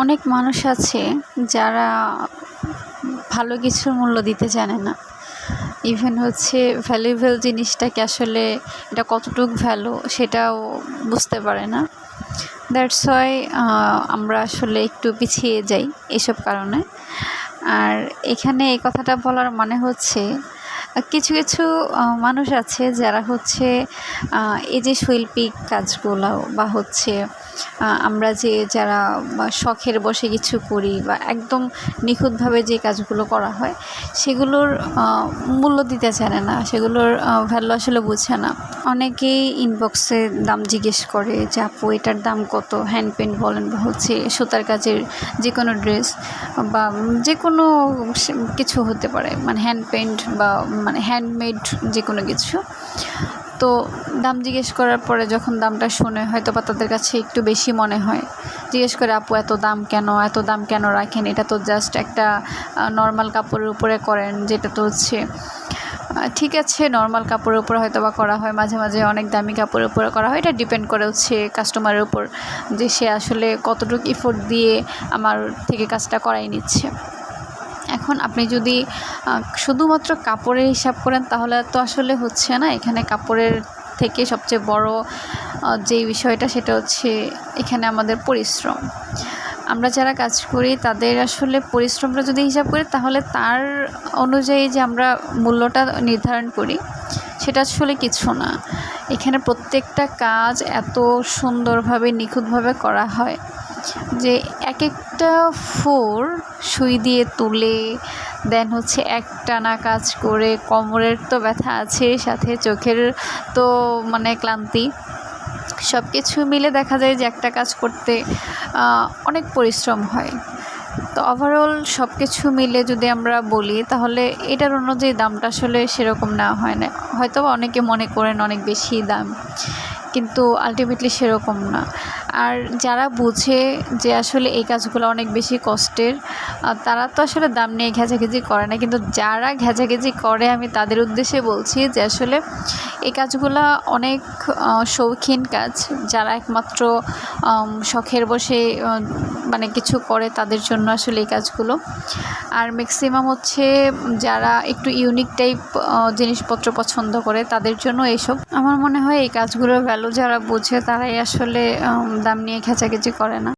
অনেক মানুষ আছে যারা ভালো কিছুর মূল্য দিতে জানে না। ইভেন হচ্ছে ভ্যালুয়েবল জিনিসটাকে আসলে এটা কতটুকু ভ্যালু সেটাও বুঝতে পারে না। দ্যাটস ওয়াই আমরা আসলে একটু পিছিয়ে যাই এসব কারণে। আর এখানে এই কথাটা বলার মানে হচ্ছে, কিছু কিছু মানুষ আছে যারা হচ্ছে এই যে শৈল্পিক কাজগুলো বা হচ্ছে আমরা যে যারা শখের বসে কিছু করি বা একদম নিখুঁতভাবে যে কাজগুলো করা হয়, সেগুলোর মূল্য দিতে জানে না, সেগুলোর ভ্যালু আসলে বুঝে না। অনেকেই ইনবক্সে দাম জিজ্ঞেস করে যে, আপু, এটার দাম কত? হ্যান্ড পেন্ট বলেন বা হচ্ছে সুতার কাজের যে কোনো ড্রেস বা যে কোনো কিছু হতে পারে। মানে হ্যান্ড পেন্ট বা মানে হ্যান্ডমেড যে কোনো কিছু। তো দাম জিজ্ঞেস করার পরে যখন দামটা শুনে হয়তো বা তাদের কাছে একটু বেশি মনে হয়, জিজ্ঞেস করে, আপু, এত দাম কেন? এত দাম কেন রাখেন? এটা তো জাস্ট একটা নর্মাল কাপড়ের উপরে করেন যেটা তো হচ্ছে ঠিক আছে নর্মাল কাপড়ের উপরে হয়তো বা করা হয়। মাঝে মাঝে অনেক দামি কাপড়ের উপরে করা হয়। এটা ডিপেন্ড করে হচ্ছে কাস্টমারের উপর যে সে আসলে কতটুকু ইফোর্ট দিয়ে আমার থেকে কাজটা করাই নিচ্ছে। এখন আপনি যদি শুধুমাত্র কাপড়ের হিসাব করেন তাহলে তো আসলে হচ্ছে না, এখানে কাপড়ের থেকে সবচেয়ে বড় যেই বিষয়টা সেটা হচ্ছে এখানে আমাদের পরিশ্রম। আমরা যারা কাজ করি তাদের আসলে পরিশ্রমটা যদি হিসাব করি তাহলে তার অনুযায়ী যে আমরা মূল্যটা নির্ধারণ করি, সেটা আসলে কিছু না। এখানে প্রত্যেকটা কাজ এত সুন্দরভাবে, নিখুঁতভাবে করা হয়। যে এক একটা ফোর সুই দিয়ে তুলে দেন হচ্ছে একটানা কাজ করে, কোমরের তো ব্যথা আছে, সাথে চোখের তো মানে ক্লান্তি। সব কিছু মিলে দেখা যায় যে একটা কাজ করতে অনেক পরিশ্রম হয়। তো ওভারঅল সব কিছু মিলে যদি আমরা বলি, তাহলে এটার অনুযায়ী দামটা আসলে সেরকম না হয় না। হয়তো অনেকে মনে করেন অনেক বেশি দাম, কিন্তু আলটিমেটলি সেরকম না। আর যারা বুঝে যে আসলে এই কাজগুলো অনেক বেশি কষ্টের তারা তো আসলে দাম নিয়ে ঘেঁচাঘেঁচি করে না। কিন্তু যারা ঘেঁচাঘেঁচি করে, আমি তাদের উদ্দেশ্যে বলছি যে আসলে এই কাজগুলো অনেক শৌখিন কাজ। যারা একমাত্র শখের বসে মানে কিছু করে, তাদের জন্য আসলে এই কাজগুলো। আর ম্যাক্সিমাম হচ্ছে যারা একটু ইউনিক টাইপ জিনিসপত্র পছন্দ করে তাদের জন্য এইসব। আমার মনে হয় এই কাজগুলোর ভ্যালু যারা বোঝে তারাই আসলে দাম নিয়ে খেঁচাখেচি করে না।